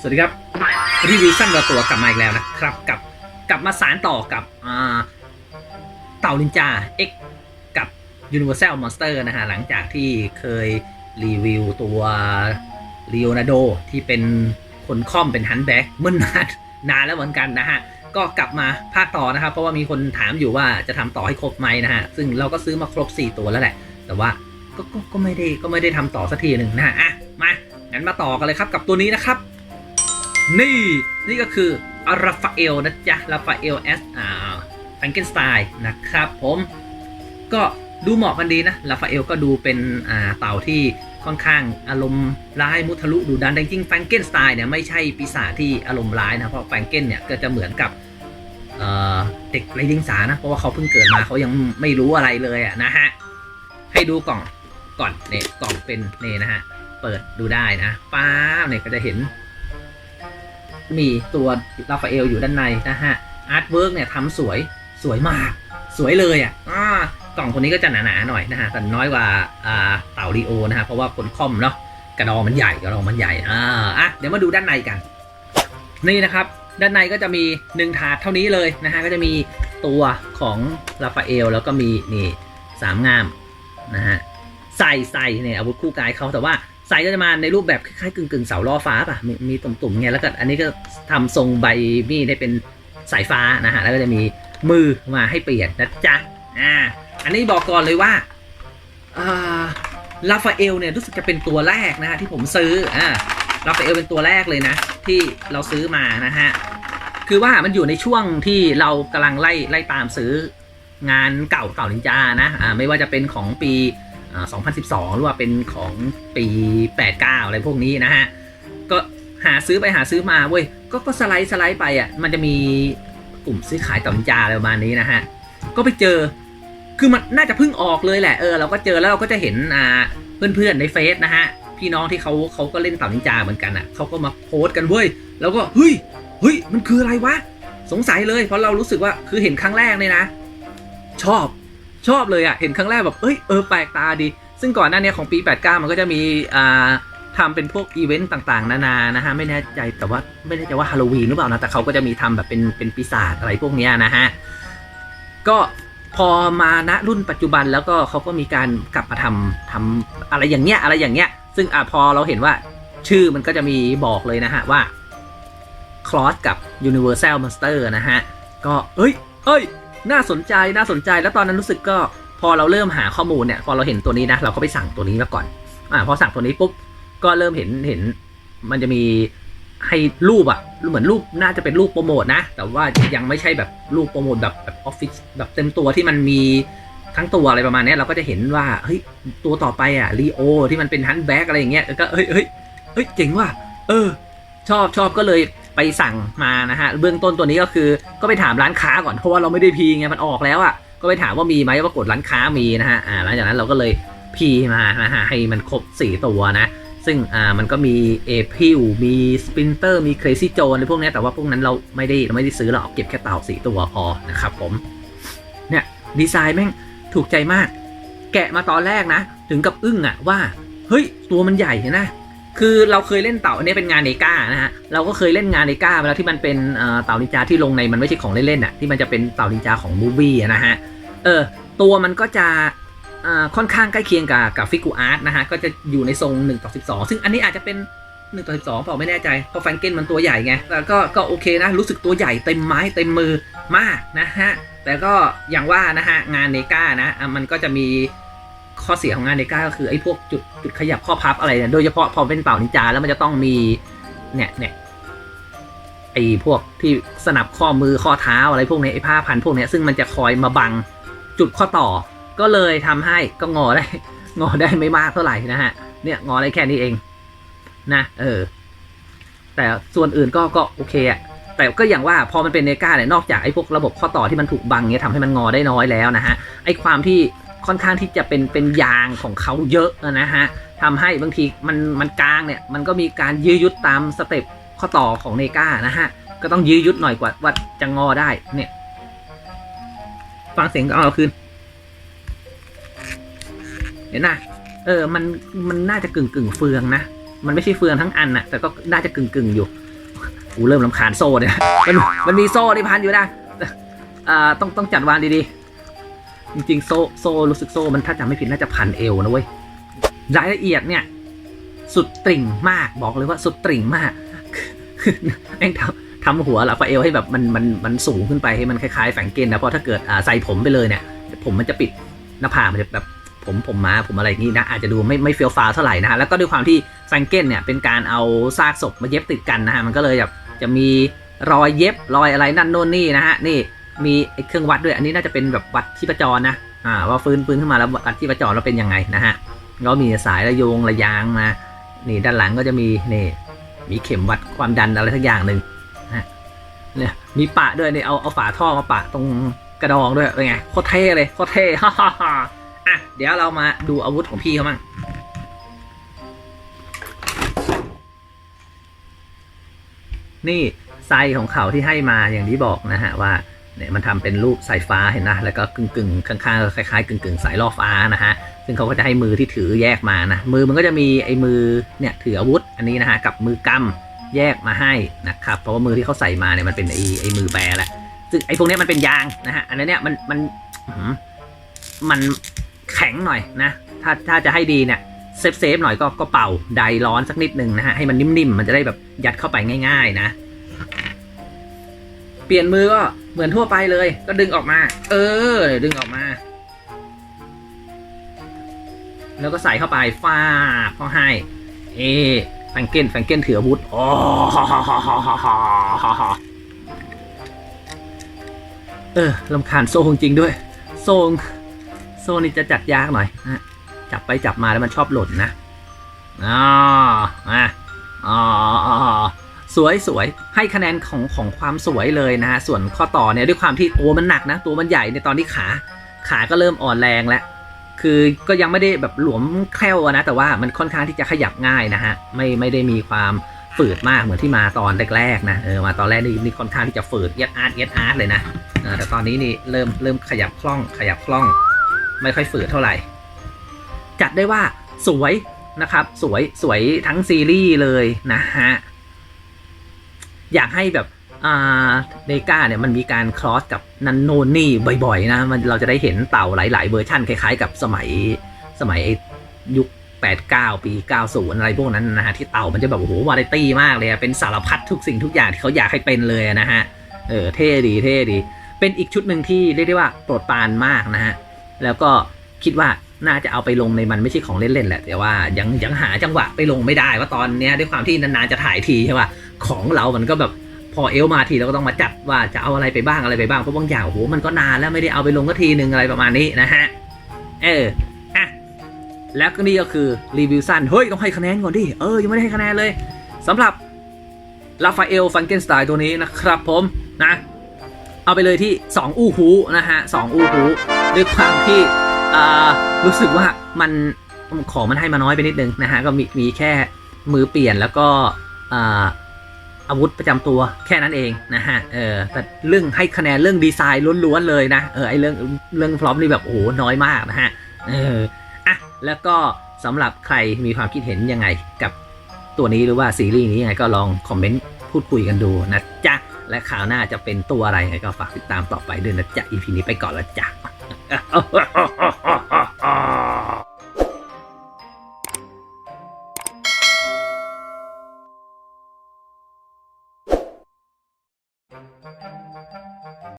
สวัสดีครับรีวิวสั้นเราตัวกลับมาอีกแล้วนะครับ กับกลับมาสารต่อกับเต่านินจา X กับ Universal Monster นะฮะ หลังจากที่เคยรีวิวตัว Leonardo ที่เป็นคนค่อมเป็นฮันแบ็กเมื่อนานนานแล้วเหมือนกันนะฮะ ก็กลับมาภาคต่อนะครับ เพราะว่ามีคนถามอยู่ว่าจะทำต่อให้ครบไหมนะฮะ ซึ่งเราก็ซื้อมาครบ 4 ตัวแล้วแหละ แต่ว่าก็ก็ก็ไม่ได้ก็ไม่ได้ทำต่อสักทีหนึ่งนะฮะอะมางั้นมาต่อกันเลยครับกับตัวนี้นะครับ นี่นี่ก็คืออาราฟาเอลนะจ๊ะราฟาเอลแอสอ่าแฟรงเกนสไตน์นะครับผมก็ดูเหมาะกันดีนะราฟาเอลก็ดูเป็นอ่าเต่าที่ค่อนข้างอารมณ์ร้ายมุทะลุดูดันแต่จริงๆแฟรงเกนสไตน์เนี่ยไม่ใช่ปีศาจที่อารมณ์ร้ายนะเพราะแฟรงเกนเนี่ยก็จะเหมือนกับเด็กไร้เดียงสานะเพราะว่าเขาเพิ่งเกิดมาเขายังไม่รู้อะไรเลยอะนะฮะให้ดูกล่องก่อนเนี่ยกล่องเป็นเนี่ยนะฮะเปิดดูได้นะป้าบเนี่ยก็จะเห็น มีตัวราฟาเอลอยู่ด้านในนะฮะอาร์ตเวิร์กเนี่ยทำสวยสวยมาก สวยเลยอะกล่องคนนี้ก็จะหนาๆหน่อยนะฮะแต่น้อยกว่าเต่าลีโอนะฮะเพราะว่าคนค่อมเนาะกระดองมันใหญ่กระดองมันใหญ่อ่าอะเดี๋ยวมาดูด้านในกัน นี่นะครับ ด้านในก็จะมีหนึ่งถาดเท่านี้เลยนะฮะก็จะมีตัวของราฟาเอลแล้วก็มีนี่สามงามนะฮะใส่ใส่เนี่ยอาวุธคู่กายเขาแต่ว่า ใส่ก็จะมาในรูปแบบคล้ายๆกึ่งๆเสาล่อฟ้าป่ะ มีมีตุ่มๆไงแล้วก็อันนี้ก็ทำทรงใบมีดได้เป็นสายฟ้านะฮะแล้วก็จะมีมือมาให้เปลี่ยนนะจ๊ะอ่าอันนี้บอกก่อนเลยว่าอ่าลาฟาเอลเนี่ยรู้สึกจะเป็นตัวแรกนะฮะที่ผมซื้ออ่าลาฟาเอลเป็นตัวแรกเลยนะ ที่เราซื้อมานะฮะคือว่ามันอยู่ในช่วงที่เรากำลังไล่ไล่ตามซื้องานเก่าเก่านินจานะอ่าไม่ว่าจะเป็นของปี 2012 หรือว่าเป็นของปี 89 อะไรพวกนี้นะฮะ ก็หาซื้อไปหาซื้อมาเว้ยก็ก็สไลด์สไลด์ไปอะ มันจะมีกลุ่มซื้อขายเก่านิจาอะไรประมาณนี้นะฮะ ก็ไปเจอ คือมันน่าจะเพิ่งออกเลยแหละ เออ เราก็เจอแล้วเราก็จะเห็นอ่าเพื่อนๆในเฟซนะฮะ พี่น้องที่เขาเขาก็เล่นเต่านินจาเหมือนกันอะเขาก็มาโพสต์กันเว้ย แล้วก็เฮ้ย เฮ้ย มันคืออะไรวะ สงสัยเลย เพราะเรารู้สึกว่า คือเห็นครั้งแรกเลยนะ ชอบ ชอบเลยอะเห็นครั้งแรกแบบเอ้ยเออแปลกตาดี ซึ่งก่อนหน้านี้ของปี 89 มันก็จะมีอ่าทำเป็นพวกอีเวนต์ต่างๆ นานานะฮะ ไม่แน่ใจแต่ว่าไม่แน่ใจว่าฮาโลวีนหรือเปล่านะ แต่เขาก็จะมีทำแบบเป็นเป็นปีศาจอะไรพวกเนี้ยนะฮะ ก็พอมาณรุ่นปัจจุบันแล้วก็เขาก็มีการกลับมาทำทำอะไรอย่างเงี้ยอะไรอย่างเงี้ย ซึ่งอะพอเราเห็นว่าชื่อมันก็จะมีบอกเลยนะฮะว่าคลอสกับ Universal Monster นะฮะ ก็เอ้ย เอ้ย น่าสนใจน่าสนใจแล้วตอนนั้นรู้สึกก็พอเราเริ่มหาข้อมูลเนี่ยพอเราเห็นตัวนี้นะเราก็ไปสั่งตัวนี้มาก่อนอ่าพอสั่งตัวนี้ปุ๊บก็เริ่มเห็นเห็นมันจะมีให้รูปอะเหมือนรูปน่าจะเป็นรูปโปรโมทนะ แต่ว่ายังไม่ใช่แบบรูปโปรโมทแบบแบบออฟฟิศแบบเต็มตัวที่มันมีทั้งตัวอะไรประมาณนี้เราก็จะเห็นว่าเฮ้ยตัวต่อไปอะลีโอที่มันเป็นฮันแบ็กอะไรอย่างเงี้ยแล้วก็เฮ้ยเฮ้ยเฮ้ยเจ๋งว่ะเออ ชอบชอบก็เลย ไปสั่งมานะฮะเบื้องต้นตัวนี้ก็คือก็ไปถามร้านค้าก่อนเพราะว่าเราไม่ได้พีไงมันออกแล้วอะ่ะก็ไปถามว่ามีไหมปรากฏร้านค้ามีนะฮะอ่าหลังจากนั้นเราก็เลยพีมานะฮะให้มันครบ 4 ตัวนะ ซึ่งอ่ามันก็มีเอพิวมีสปินเตอร์มีเครซี่โจนอะไรพวกนี้แต่ว่าพวกนั้นเราไม่ได้เราไม่ได้ซื้อเราเอาเก็บแค่เต่าสี่ตัวพอนะครับผมเนี่ยดีไซน์แม่งถูกใจมาก แกะมาตอนแรกนะ ถึงกับอึ้งอะว่า เฮ้ย ตัวมันใหญ่นะ คือเราเคยเล่นเต่าอันนี้เป็นงานเนก้านะฮะเราก็เคยเล่นงานเนก้าเวลาที่มันเป็นเต่านินจาที่ลงในมันไม่ใช่ของเล่นๆอะที่มันจะเป็นเต่านินจาของมูวี่นะฮะเออตัวมันก็จะค่อนข้างใกล้เคียงกับกับฟิกูอาร์ตนะฮะก็จะอยู่ในทรง1ต่อ12 ซึ่งอันนี้อาจจะเป็น1ต่อ12เปล่าไม่แน่ใจเพราะแฟรงเกนมันตัวใหญ่ไงแต่ก็ก็โอเคนะรู้สึกตัวใหญ่เต็มไม้เต็มมือมากนะฮะแต่ก็อย่างว่านะฮะงานเนก้านะมันก็จะมี ข้อเสียของงานเนก้าก็คือไอ้พวกจุดจุดขยับข้อพับอะไรเนี่ยโดยเฉพาะพอเป็นเต่านินจาแล้วมันจะต้องมีเนี่ยเนี่ยไอ้พวกที่สนับข้อมือข้อเท้าอะไรพวกนี้ไอ้ผ้าพันพวกนี้ซึ่งมันจะคอยมาบังจุดข้อต่อ ก็เลยทำให้ก็งอได้ งอได้ไม่มากเท่าไหร่นะฮะ เนี่ยงอได้แค่นี้เองนะเออ แต่ส่วนอื่นก็ก็โอเคอะแต่ก็อย่างว่าพอมันเป็นเนก้าเนี่ยนอกจากไอ้พวกระบบข้อต่อที่มันถูกบังเนี่ยทำให้มันงอได้น้อยแล้วนะฮะไอ้ความที่ ค่อนข้างที่จะเป็นเป็นยางของเขาเยอะนะฮะทำให้บางทีมันมันกลางเนี่ยมันก็มีการยื้อยุดตามสเต็ปข้อต่อของเนก้านะฮะก็ต้องยื้อยุดหน่อยกว่าว่าจะงอได้เนี่ยฟังเสียงเอาเราคืนเห็นนะเออมันมันน่าจะกึ่งกึ่งเฟืองนะมันไม่ใช่เฟืองทั้งอันนะแต่ก็น่าจะกึ่งกึ่งอยู่กูเริ่มลำคาญโซ่เนี่ยมันมันมีโซ่ที่พันอยู่นะอ่าต้องต้องจัดวางดีๆ จริงๆโซ่โซ่รู้สึกโซ่มันถ้าจำไม่ผิดน่าจะพันเอวนะเว้ยรายละเอียดเนี่ย สุดตริ่งมากบอกเลยว่าสุดตริ่งมากแม่งทำทำหัวหลับเอวให้แบบมันมันมันสูงขึ้นไปให้มันคล้ายๆแฝงเกนนะเพราะถ้าเกิดใส่ผมไปเลยเนี่ย ผมมันจะปิดหน้าผากมันจะแบบผมผมมาผมอะไรอย่างนี้นะอาจจะดูไม่ไม่เฟี้ยวฟ้าเท่าไหร่นะฮะแล้วก็ด้วยความที่แฟงเกนเนี่ยเป็นการเอาซากศพมาเย็บติดกันนะฮะมันก็เลยแบบจะมีรอยเย็บรอยอะไรนั่นโน่นนี่นะฮะนี่ มีเครื่องวัดด้วย อันนี้น่าจะเป็นแบบวัดที่ประจรนะอ่าว่าฟื้นฟื้นขึ้นมาแล้ววัดที่ประจรแล้วเป็นยังไงนะฮะก็มีสายระโยงระยางมา นี่ด้านหลังก็จะมีนี่มีเข็มวัดความดันอะไรสักอย่างหนึ่งนะเนี่ยมีปะด้วยนี่เอาเอาฝาท่อมาปะตรงกระดองด้วยเป็นไงโคตรเท่เลยโคตรเท่ฮ่าฮ่าฮ่าอะเดี๋ยวเรามาดูอาวุธของพี่เขามั่งนี่ไซของเขาที่ให้มาอย่างที่บอกนะฮะว่า เนี่ยมันทำเป็นรูปสายฟ้าเห็นนะแล้วก็กึ่งกึ่งข้างๆคล้ายๆกึ่งกึ่งสายล่อฟ้านะฮะซึ่งเขาก็จะให้มือที่ถือแยกมานะมือมันก็จะมีไอ้มือเนี่ยถืออาวุธอันนี้นะฮะกับมือกำแยกมาให้นะครับเพราะว่ามือที่เขาใส่มาเนี่ยมันเป็นไอ้ไอ้มือแบร์แหละซึ่งไอ้พวกนี้มันเป็นยางนะฮะอันนั้เนี่ยมันมันมันแข็งหน่อยนะถ้าถ้าจะให้ดีเนี่ยเซฟเซฟหน่อยก็ก็เป่าไดร้อนสักนิดนึงนะฮะให้มันนิ่มๆมันจะได้แบบยัดเข้าไปง่าย ๆ นะ เปลี่ยนมือก็เหมือนทั่วไปเลย ก็ดึงออกมา เออ ดึงออกมา แล้วก็ใส่เข้าไปฟาบเขาให้ เอแฟงเกนแฟงเกนถืออาวุธอ๋อเออลำคาญโซ่จริงด้วย โซ่โซ่นี่จะจัดยากหน่อยนะจับไปจับมาแล้วมันชอบหล่นนะอ๋ออะอ๋ออ๋อ สวยสวยให้คะแนนของของความสวยเลยนะฮะส่วนข้อต่อเนี่ยด้วยความที่ตัวมันหนักนะ ตัวมันใหญ่ในตอนที่ขาขาก็เริ่มอ่อนแรงแล้วคือก็ยังไม่ได้แบบหลวมแคล่วอะนะแต่ว่ามันค่อนข้างที่จะขยับง่ายนะฮะไม่ไม่ได้มีความฝืดมากเหมือนที่มาตอนแรกๆนะเออมาตอนแรกนี่นี่ค่อนข้างที่จะฝืดเอียดอาร์ตเอียดอาร์ตเลยนะแต่ตอนนี้นี่เริ่มเริ่มขยับคล่องขยับคล่อง ไม่ค่อยฝืดเท่าไหร่ จัดได้ว่าสวยนะครับ สวยสวยทั้งซีรีส์เลยนะฮะ อยากให้แบบอ่าเดก้าเนี่ยมันมีการคลอสกับนันโนนี่บ่อยๆนะมันเราจะได้เห็นเต่าหลาย ๆ เวอร์ชั่นคล้ายๆ กับสมัยสมัยยุค 89 ปี 90 อะไรพวกนั้นนะฮะที่เต่ามันจะแบบโอ้โหวาไรตี้มากเลยเป็นสารพัดทุกสิ่งทุกอย่างที่เขาอยากให้เป็นเลยนะฮะเออเท่ดีเท่ดี เป็นอีกชุดหนึ่งที่เรียกได้ว่าโปรดปรานมากนะฮะแล้วก็คิดว่าน่าจะเอาไปลงในมันไม่ใช่ของเล่นๆแหละ แต่ว่ายังยังหาจังหวะไปลงไม่ได้ว่าตอนเนี้ยด้วยความที่นานๆจะถ่ายทีใช่ป่ะ ของเรามันก็แบบพอเอลมาทีเราก็ต้องมาจัดว่าจะเอาอะไรไปบ้างอะไรไปบ้างเพราะบางอย่างโอ้โหมันก็นานแล้วไม่ได้เอาไปลงก็ทีหนึ่งอะไรประมาณนี้นะฮะเอออะแล้วก็นี่ก็คือรีวิวสั้นเฮ้ยต้องให้คะแนนก่อนดิเออยังไม่ได้ให้คะแนนเลยสำหรับลาฟาเอลฟังเกนสไตล์ตัวนี้นะครับผมนะ เอาไปเลยที่ 2 อู้หูนะฮะสองอู้หูด้วยความที่อ่ารู้สึกว่ามันของมันให้มาน้อยไปนิดนึงนะฮะก็มีมีแค่มือเปลี่ยนแล้วก็ อาวุธประจำตัวแค่นั้นเองนะฮะเออแต่เรื่องให้คะแนนเรื่องดีไซน์ล้วนๆเลยนะเออไอเรื่องเรื่องพร้อมนี่แบบโอ้โหน้อยมากนะฮะเอออะแล้วก็สำหรับใครมีความคิดเห็นยังไงกับตัวนี้หรือว่าซีรีส์นี้ยังไงก็ลองคอมเมนต์พูดคุยกันดูนะจ๊ะและข่าวหน้าจะเป็นตัวอะไรไงก็ฝากติดตามต่อไปด้วยนะจ๊ะ EP นี้ไปก่อนละจ้ะ